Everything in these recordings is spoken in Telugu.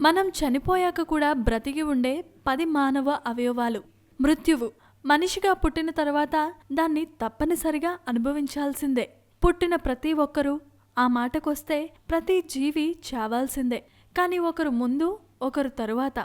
మనం చనిపోయాక కూడా బ్రతికి ఉండే పది మానవ అవయవాలు మృత్యువు. మనిషిగా పుట్టిన తర్వాత దాన్ని తప్పనిసరిగా అనుభవించాల్సిందే. పుట్టిన ప్రతి ఒక్కరూ ఆ మాటకొస్తే ప్రతి జీవి చావాల్సిందే. కానీ ఒకరు ముందు ఒకరు తరువాత.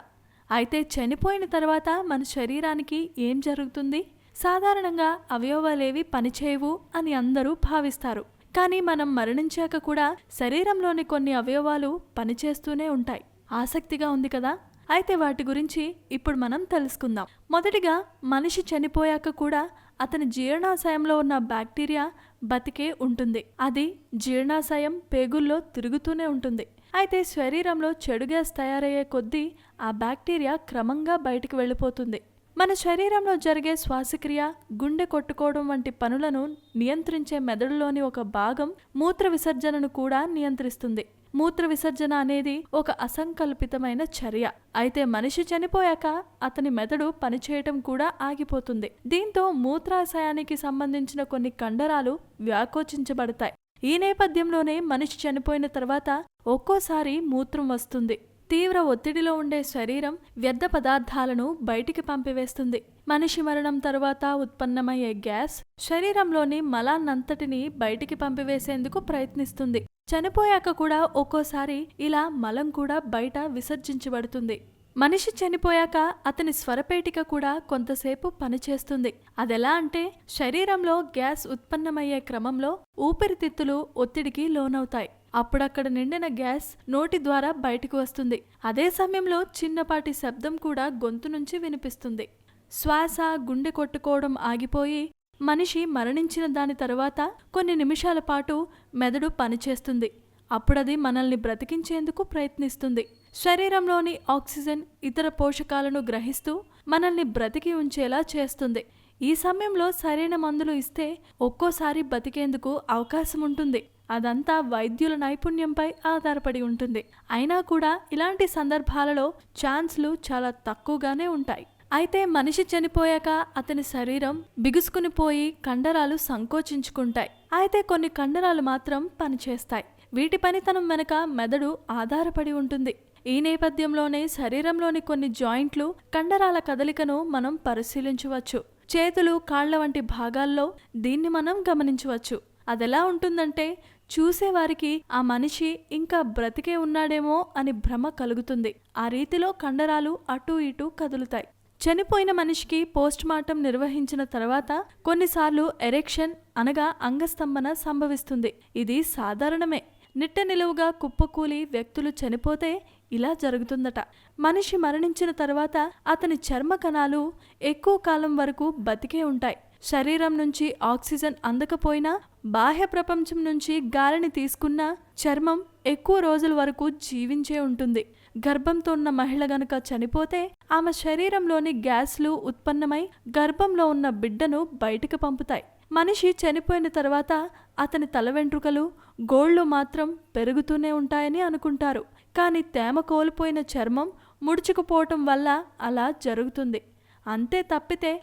అయితే చనిపోయిన తర్వాత మన శరీరానికి ఏం జరుగుతుంది? సాధారణంగా అవయవాలేవి పనిచేయవు అని అందరూ భావిస్తారు. కానీ మనం మరణించాక కూడా శరీరంలోని కొన్ని అవయవాలు పనిచేస్తూనే ఉంటాయి. ఆసక్తిగా ఉంది కదా? అయితే వాటి గురించి ఇప్పుడు మనం తెలుసుకుందాం. మొదటిగా మనిషి చనిపోయాక కూడా అతని జీర్ణాశయంలో ఉన్న బ్యాక్టీరియా బతికే ఉంటుంది. అది జీర్ణాశయం పేగుల్లో తిరుగుతూనే ఉంటుంది. అయితే శరీరంలో చెడు గ్యాస్ తయారయ్యే కొద్దీ ఆ బ్యాక్టీరియా క్రమంగా బయటికి వెళ్ళిపోతుంది. మన శరీరంలో జరిగే శ్వాసక్రియ గుండె కొట్టుకోవడం వంటి పనులను నియంత్రించే మెదడులోని ఒక భాగం మూత్ర విసర్జనను కూడా నియంత్రిస్తుంది. మూత్ర విసర్జన అనేది ఒక అసంకల్పితమైన చర్య. అయితే మనిషి చనిపోయాక అతని మెదడు పనిచేయటం కూడా ఆగిపోతుంది. దీంతో మూత్రాశయానికి సంబంధించిన కొన్ని కండరాలు వ్యాకోచించబడతాయి. ఈ నేపథ్యంలోనే మనిషి చనిపోయిన తర్వాత ఒక్కోసారి మూత్రం వస్తుంది. తీవ్ర ఒత్తిడిలో ఉండే శరీరం వ్యర్థ పదార్థాలను బయటికి పంపివేస్తుంది. మనిషి మరణం తర్వాత ఉత్పన్నమయ్యే గ్యాస్ శరీరంలోని మలాన్నంతటిని బయటికి పంపివేసేందుకు ప్రయత్నిస్తుంది. చనిపోయాక కూడా ఒక్కోసారి ఇలా మలం కూడా బయట విసర్జించబడుతుంది. మనిషి చనిపోయాక అతని స్వరపేటిక కూడా కొంతసేపు పనిచేస్తుంది. అదెలా అంటే శరీరంలో గ్యాస్ ఉత్పన్నమయ్యే క్రమంలో ఊపిరితిత్తులు ఒత్తిడికి లోనవుతాయి. అప్పుడక్కడ నిండిన గ్యాస్ నోటి ద్వారా బయటకు వస్తుంది. అదే సమయంలో చిన్నపాటి శబ్దం కూడా గొంతు నుంచి వినిపిస్తుంది. శ్వాస గుండె కొట్టుకోవడం ఆగిపోయి మనిషి మరణించిన దాని తర్వాత కొన్ని నిమిషాల పాటు మెదడు పనిచేస్తుంది. అప్పుడది మనల్ని బ్రతికించేందుకు ప్రయత్నిస్తుంది. శరీరంలోని ఆక్సిజన్ ఇతర పోషకాలను గ్రహిస్తూ మనల్ని బ్రతికి ఉంచేలా చేస్తుంది. ఈ సమయంలో సరైన మందులు ఇస్తే ఒక్కోసారి బతికేందుకు అవకాశం ఉంటుంది అదంతా వైద్యుల నైపుణ్యంపై ఆధారపడి ఉంటుంది. అయినా కూడా ఇలాంటి సందర్భాలలో ఛాన్స్లు చాలా తక్కువగానే ఉంటాయి. అయితే మనిషి చనిపోయాక అతని శరీరం బిగుసుకుని పోయి కండరాలు సంకోచించుకుంటాయి. అయితే కొన్ని కండరాలు మాత్రం పనిచేస్తాయి. వీటి పనితనం వెనుక మెదడు ఆధారపడి ఉంటుంది. ఈ నేపథ్యంలోనే శరీరంలోని కొన్ని జాయింట్లు కండరాల కదలికను మనం పరిశీలించవచ్చు. చేతులు కాళ్ళ వంటి భాగాల్లో దీన్ని మనం గమనించవచ్చు. అదెలా ఉంటుందంటే చూసేవారికి ఆ మనిషి ఇంకా బ్రతికే ఉన్నాడేమో అని భ్రమ కలుగుతుంది. ఆ రీతిలో కండరాలు అటూ ఇటూ కదులుతాయి. చనిపోయిన మనిషికి పోస్ట్ మార్టం నిర్వహించిన తర్వాత కొన్నిసార్లు ఎరెక్షన్ అనగా అంగస్తంభన సంభవిస్తుంది. ఇది సాధారణమే. నిట్ట నిలువుగా కుప్పకూలి వ్యక్తులు చనిపోతే ఇలా జరుగుతుందట. మనిషి మరణించిన తర్వాత అతని చర్మ కణాలు ఎక్కువ కాలం వరకు బతికే ఉంటాయి. శరీరం నుంచి ఆక్సిజన్ అందకపోయినా బాహ్య ప్రపంచం నుంచి గాలిని తీసుకున్న చర్మం ఎక్కువ రోజుల వరకు జీవించే ఉంటుంది. గర్భంతో ఉన్న మహిళ గనుక చనిపోతే ఆమె శరీరంలోని గ్యాస్లు ఉత్పన్నమై గర్భంలో ఉన్న బిడ్డను బయటకు పంపుతాయి. మనిషి చనిపోయిన తర్వాత అతని తల వెంట్రుకలు గోళ్ళు మాత్రం పెరుగుతూనే ఉంటాయని అనుకుంటారు. కానీ తేమ కోల్పోయిన చర్మం ముడుచుకుపోవటం వల్ల అలా జరుగుతుంది. అంతే తప్పితే